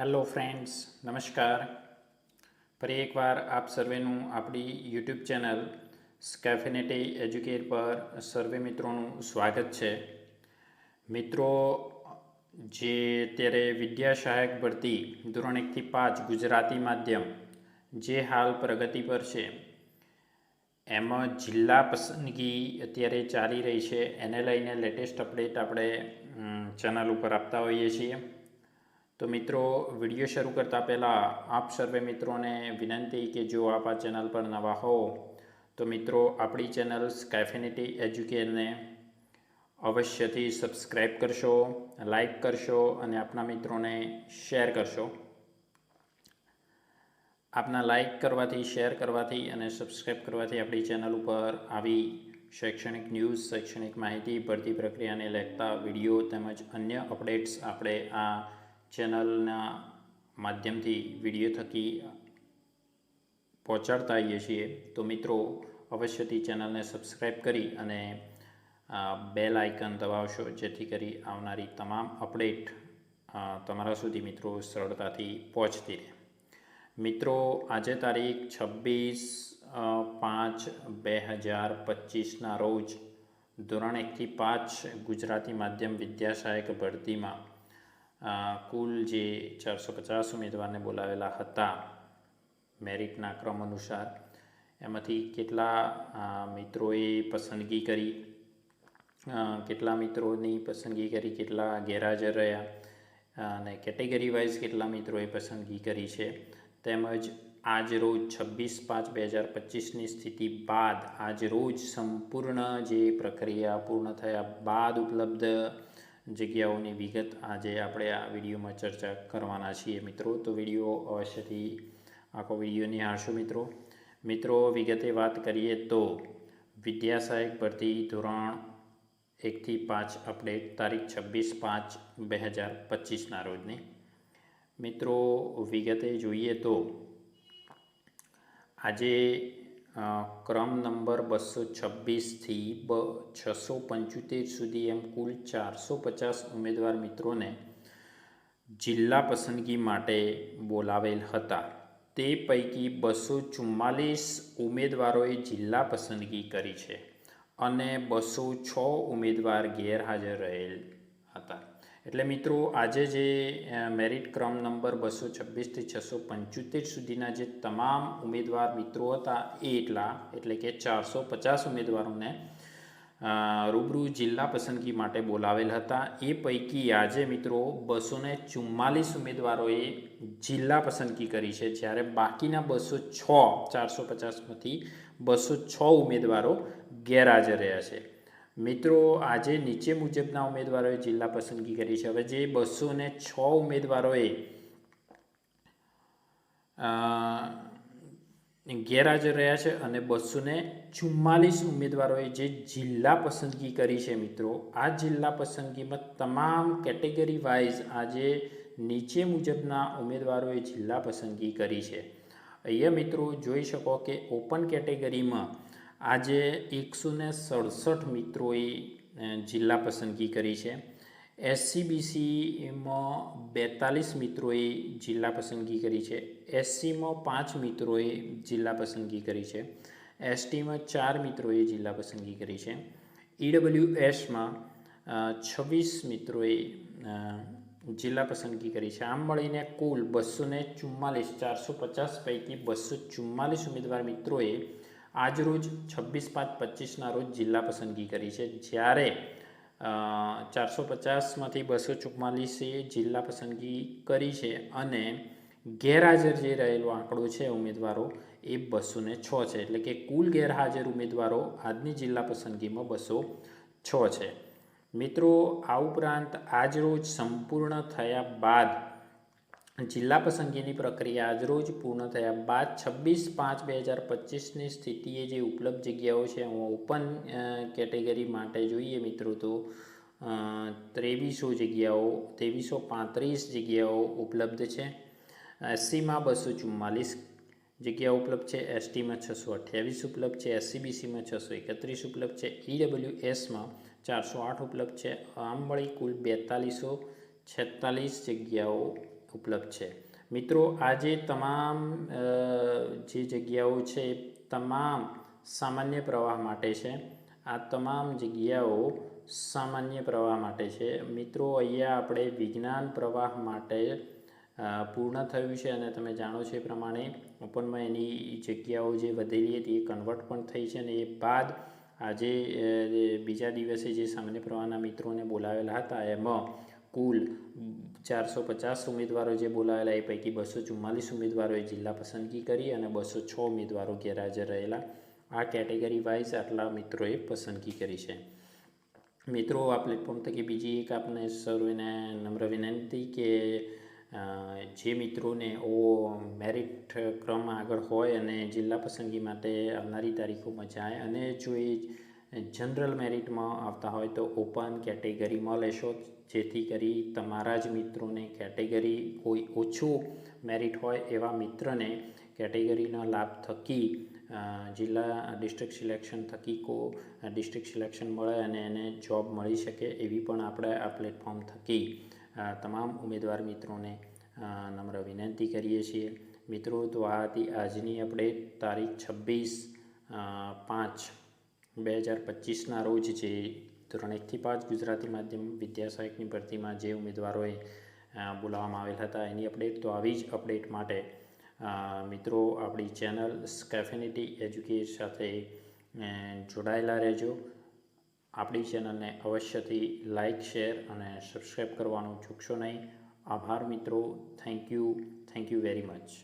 Hello friends નમસ્કાર ફરી એકવાર આપ સર્વેનું આપણી યુટ્યુબ ચેનલ સ્કેફિનેટી એજ્યુકેટ પર સર્વે મિત્રોનું સ્વાગત છે. મિત્રો, જે અત્યારે વિદ્યા સહાયક ભરતી ધોરણ એકથી પાંચ ગુજરાતી માધ્યમ જે હાલ પ્રગતિ પર છે, એમાં જિલ્લા પસંદગી અત્યારે ચાલી રહી છે. એને લઈને લેટેસ્ટ અપડેટ આપણે ચેનલ ઉપર આપતા હોઈએ છીએ. તો મિત્રો, વીડિયો શરૂ કરતાં પહેલાં આપ સર્વે મિત્રોને વિનંતી કે જો આપ આ ચેનલ પર નવા હો, તો મિત્રો, આપણી ચેનલ સ્કાયફિનિટી એજ્યુકેરને અવશ્યથી સબસ્ક્રાઈબ કરશો લાઈક કરશો અને આપના મિત્રોને શેર કરશો. આપના લાઈક કરવાથી શેર કરવાથી અને સબસ્ક્રાઈબ કરવાથી આપણી ચેનલ ઉપર આવી શૈક્ષણિક ન્યૂઝ શૈક્ષણિક માહિતી, ભરતી પ્રક્રિયાને લગતા વીડિયો તેમજ અન્ય અપડેટ્સ આપણે આ ચેનલના માધ્યમથી વીડિયો થકી પહોંચાડતા આવીએ છીએ. તો મિત્રો, અવશ્યથી ચેનલને સબસ્ક્રાઈબ કરી અને બેલ આઇકન દબાવશો, જેથી કરી આવનારી તમામ અપડેટ તમારા સુધી મિત્રો સરળતાથી પહોંચતી રહે. મિત્રો, આજે તારીખ છવ્વીસ પાંચ બે હજાર પચીસના રોજ ધોરણ એકથી પાંચ ગુજરાતી માધ્યમ વિદ્યાસહાયક ભરતીમાં કુલ જે ચારસો પચાસ ઉમેદવારને બોલાવેલા હતા મેરિટના ક્રમ અનુસાર, એમાંથી કેટલા મિત્રોએ પસંદગી કરી? કેટલા મિત્રોની પસંદગી કરી, કેટલા ગેરહાજર રહ્યા? અને કેટેગરી વાઇઝ કેટલા મિત્રોએ પસંદગી કરી છે? તેમજ આજ રોજ છવ્વીસ પાંચ બે હજાર પચીસની સ્થિતિ બાદ આજ રોજ સંપૂર્ણ જે પ્રક્રિયા પૂર્ણ થયા બાદ ઉપલબ્ધ જગ્યાઓની વિગત આજે આપણે આ વિડીયોમાં ચર્ચા કરવાના છીએ મિત્રો. તો વીડિયો અવશ્યથી આખો વીડિયો નિહાળશો મિત્રો. મિત્રો, વિગતે વાત કરીએ તો વિદ્યા સહાયક ભરતી ધોરણ એકથી પાંચ અપડેટ, તારીખ છવ્વીસ પાંચ બે હજાર પચીસના રોજની. મિત્રો, વિગતે જોઈએ તો આજે ક્રમ નંબર બસો છવ્વીસથી બ, છસો પંચોતેર સુધી એમ કુલ ચારસો પચાસ ઉમેદવાર મિત્રોને જિલ્લા પસંદગી માટે બોલાવેલ હતા. તે પૈકી બસો ચુમ્માલીસ ઉમેદવારોએ જિલ્લા પસંદગી કરી છે અને બસો છ ઉમેદવાર ગેરહાજર રહેલ હતા. એટલે મિત્રો, આજે જે મેરિટ ક્રમ નંબર બસો છવ્વીસથી છસો પંચોતેર સુધીના જે તમામ ઉમેદવાર મિત્રો હતા એ એટલા, એટલે કે ચારસો પચાસ ઉમેદવારોને રૂબરૂ જિલ્લા પસંદગી માટે બોલાવેલ હતા. એ પૈકી આજે મિત્રો બસો ને ચુમ્માલીસ ઉમેદવારોએ જિલ્લા પસંદગી કરી છે. જ્યારે બાકીના બસો છ, ચારસો પચાસમાંથી બસો છ ઉમેદવારો ગેરહાજર રહ્યા છે. મિત્રો, આજે નીચે મુજબના ઉમેદવારોએ જિલ્લા પસંદગી કરી છે. હવે જે બસો ને છ ઉમેદવારોએ ગેરહાજર રહ્યા છે અને બસો ને ચુમ્માલીસ ઉમેદવારોએ જે જિલ્લા પસંદગી કરી છે મિત્રો, આ જિલ્લા પસંદગીમાં તમામ કેટેગરી વાઇઝ આજે નીચે મુજબના ઉમેદવારોએ જિલ્લા પસંદગી કરી છે. અહીંયા મિત્રો, જોઈ શકો કે ઓપન કેટેગરીમાં આજે એકસો ને સડસઠ મિત્રોએ જિલ્લા પસંદગી કરી છે. એસસીબીસીમાં બેતાલીસ મિત્રોએ જિલ્લા પસંદગી કરી છે. એસસીમાં પાંચ મિત્રોએ જિલ્લા પસંદગી કરી છે. એસટીમાં ચાર મિત્રોએ જિલ્લા પસંદગી કરી છે. ઈડબલ્યુ એસમાં છવ્વીસ મિત્રોએ જિલ્લા પસંદગી કરી છે. આમ મળીને કુલ બસો ને ચુમ્માલીસ, ચારસો પચાસ પૈકી બસો ચુમ્માલીસ ઉમેદવાર મિત્રોએ આજરોજ છવ્વીસ પાંચ પચીસના રોજ જિલ્લા પસંદગી કરી છે. જ્યારે ચારસો પચાસમાંથી બસો ચુમ્માલીસે જિલ્લા પસંદગી કરી છે અને ગેરહાજર જે રહેલો આંકડો છે ઉમેદવારો એ બસો ને છ છે. એટલે કે કુલ ગેરહાજર ઉમેદવારો આજની જિલ્લા પસંદગીમાં બસો છ છે. મિત્રો, આ ઉપરાંત આજરોજ સંપૂર્ણ થયા બાદ જિલ્લા પસંદગીની પ્રક્રિયા આજરોજ પૂર્ણ થયા બાદ છવ્વીસ પાંચ બે હજાર પચીસની સ્થિતિએ જે ઉપલબ્ધ જગ્યાઓ છે, હું ઓપન કેટેગરી માટે જોઈએ મિત્રો તો ત્રેવીસો જગ્યાઓ, ત્રેવીસો પાંત્રીસ જગ્યાઓ ઉપલબ્ધ છે. એસસીમાં બસો ચુમ્માલીસ જગ્યાઓ ઉપલબ્ધ છે, એસટીમાં છસો અઠ્યાવીસ ઉપલબ્ધ છે, એસસીબીસીમાં છસો એકત્રીસ ઉપલબ્ધ છે ઈડબ્લ્યુ એસમાં ચારસો આઠ ઉપલબ્ધ છે આમ કુલ બેતાલીસો છેતાલીસ જગ્યાઓ ઉપલબ્ધ છે. મિત્રો, આજે તમામ જે જગ્યાઓ છે તમામ સામાન્ય પ્રવાહ માટે છે. આ તમામ જગ્યાઓ સામાન્ય પ્રવાહ માટે છે. મિત્રો, અહીંયા આપણે વિજ્ઞાન પ્રવાહ માટે પૂર્ણ થયું છે અને તમે જાણો છો એ પ્રમાણે ઓપનમાં એની જગ્યાઓ જે વધેલી હતી એ કન્વર્ટ પણ થઈ છે અને એ બાદ આજે બીજા દિવસે જે સામાન્ય પ્રવાહના મિત્રોને બોલાવેલા હતા, એમાં કુલ ચારસો પચાસ ઉમેદવારો જે બોલાવેલા એ પૈકી બસો ચુમ્માલીસ ઉમેદવારોએ જિલ્લા પસંદગી કરી અને બસો છ ઉમેદવારો ગેરહાજર રહેલા. આ કેટેગરી વાઇઝ આટલા મિત્રોએ પસંદગી કરી છે. મિત્રો, આ પ્લેટફોર્મ થકી બીજી એક આપને સર્વેને નમ્ર વિનંતી કે જે મિત્રોને ઓ મેરિટ ક્રમ આગળ હોય અને જિલ્લા પસંદગી માટે આવનારી તારીખોમાં જાય અને જો એ જનરલ મેરિટમાં આવતા હોય તો ઓપન કેટેગરીમાં લેશો જેથી કરી તમારા જ મિત્રોને કેટેગરી કોઈ ઓછું મેરિટ હોય એવા મિત્રને કેટેગરીના લાભ થકી જિલ્લા ડિસ્ટ્રિક્ટ સિલેક્શન થકી કો ડિસ્ટ્રિક્ટ સિલેક્શન મળે અને એને જોબ મળી શકે એવી પણ આપણે આ પ્લેટફોર્મ થકી તમામ ઉમેદવાર મિત્રોને નમ્ર વિનંતી કરીએ છીએ. મિત્રો, તો આ હતી આજની અપડેટ તારીખ છવ્વીસ પાંચ. બે હજાર પચીસના રોજ જે ધોરણ એકથી પાંચ ગુજરાતી માધ્યમ વિદ્યા સહાયકની ભરતીમાં જે ઉમેદવારોએ બોલાવવામાં આવેલ હતા, એની અપડેટ તો આવી જ અપડેટ માટે મિત્રો આપણી ચેનલ સ્કેફિનિટી એજ્યુકેટ સાથે જોડાયેલા રહેજો. આપણી ચેનલને અવશ્યથી લાઇક શેર અને સબસ્ક્રાઈબ કરવાનું ચૂકશો નહીં. આભાર મિત્રો. Thank you. Thank you very much.